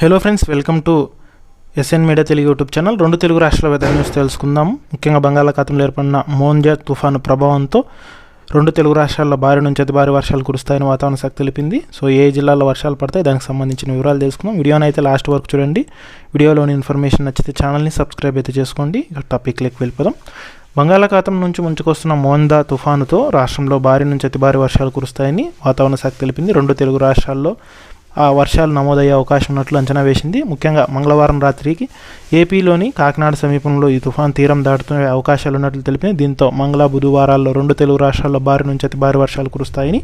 Hello friends welcome to SN media Telugu YouTube channel రెండు తెలుగు రాష్ట్రాల weather news తెలుసుకుందాం. ముఖ్యంగా బంగాళాఖాతంలో ఏర్పడిన మోన్జా తుఫాను ప్రభావంతో రెండు తెలుగు రాష్ట్రాల్లో భారీ నుంచి అతి భారీ వర్షాలు కురుస్తాయని వాతావరణ శాఖ తెలిపింది. సో ఏ జిల్లాలో వర్షాలు పడతాయి దానికి సంబంధించిన వివరాలు తెలుసుకుందాం. వీడియోని అయితే లాస్ట్ వరకు చూడండి. వీడియోలోని ఇన్ఫర్మేషన్ నచ్చితే ఛానల్ని సబ్స్క్రైబ్ అయితే చేసుకోండి. టాపిక్లోకి వెళ్ళిపోదాం. బంగాళాఖాతం నుంచి ముంచుకొస్తున్న మోందా తుఫానుతో రాష్ట్రంలో భారీ నుంచి అతి భారీ వర్షాలు కురుస్తాయని వాతావరణ శాఖ తెలిపింది. రెండు తెలుగు రాష్ట్రాల్లో వర్షాలు నమోదయ్యే అవకాశం ఉన్నట్లు అంచనా వేసింది. ముఖ్యంగా మంగళవారం రాత్రికి ఏపీలోని కాకినాడ సమీపంలో ఈ తుఫాన్ తీరం దాటుతున్న అవకాశాలు ఉన్నట్లు తెలిపింది. దీంతో మంగళ బుధవారాల్లో రెండు తెలుగు రాష్ట్రాల్లో భారీ నుంచి అతి భారీ వర్షాలు కురుస్తాయని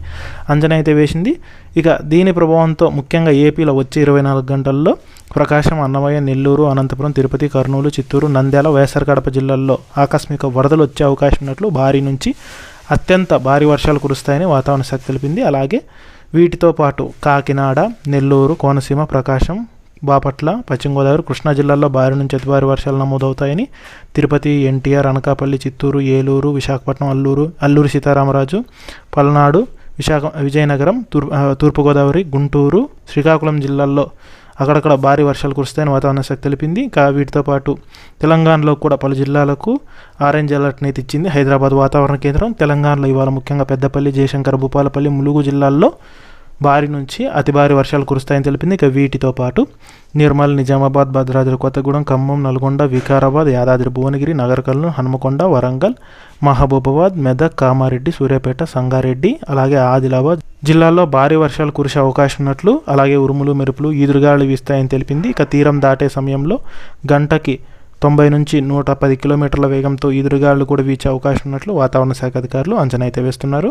అంచనా అయితే వేసింది. ఇక దీని ప్రభావంతో ముఖ్యంగా ఏపీలో వచ్చే ఇరవై నాలుగు గంటల్లో ప్రకాశం అన్నమయ్య నెల్లూరు అనంతపురం తిరుపతి కర్నూలు చిత్తూరు నంద్యాల వైఎస్ఆర్ కడప జిల్లాల్లో ఆకస్మిక వరదలు వచ్చే అవకాశం ఉన్నట్లు భారీ నుంచి అత్యంత భారీ వర్షాలు కురుస్తాయని వాతావరణ శాఖ తెలిపింది. అలాగే వీటితో పాటు కాకినాడ నెల్లూరు కోనసీమ ప్రకాశం బాపట్ల పశ్చిమ గోదావరి కృష్ణా జిల్లాల్లో భారీ నుంచి అతి భారీ వర్షాలు నమోదవుతాయని తిరుపతి ఎన్టీఆర్ అనకాపల్లి చిత్తూరు ఏలూరు విశాఖపట్నం అల్లూరు అల్లూరు సీతారామరాజు పల్నాడు విశాఖ విజయనగరం తూర్పు తూర్పుగోదావరి గుంటూరు శ్రీకాకుళం జిల్లాల్లో అక్కడక్కడ భారీ వర్షాలు కురుస్తాయని వాతావరణ శాఖ తెలిపింది. ఇంకా వీటితో పాటు తెలంగాణలో కూడా పలు జిల్లాలకు ఆరెంజ్ అలర్ట్ అయితే ఇచ్చింది. హైదరాబాద్ వాతావరణ కేంద్రం తెలంగాణలో ఇవాళ ముఖ్యంగా పెద్దపల్లి జయశంకర్ భూపాలపల్లి ములుగు జిల్లాల్లో భారీ నుంచి అతి భారీ వర్షాలు కురుస్తాయని తెలిపింది. ఇక వీటితో పాటు నిర్మల్ నిజామాబాద్ భద్రాద్రి కొత్తగూడెం ఖమ్మం నల్గొండ వికారాబాద్ యాదాద్రి భువనగిరి నగరకల్లు హనుమకొండ వరంగల్ మహబూబాబాద్ మెదక్ కామారెడ్డి సూర్యాపేట సంగారెడ్డి అలాగే ఆదిలాబాద్ జిల్లాల్లో భారీ వర్షాలు కురిసే అవకాశం ఉన్నట్లు అలాగే ఉరుములు మెరుపులు ఈదురుగాలు వీస్తాయని తెలిపింది. ఇక తీరం దాటే సమయంలో గంటకి తొంభై నుంచి నూట పది కిలోమీటర్ల వేగంతో ఈదురుగాలు కూడా వీచే అవకాశం ఉన్నట్లు వాతావరణ శాఖ అధికారులు అంచనా అయితే వేస్తున్నారు.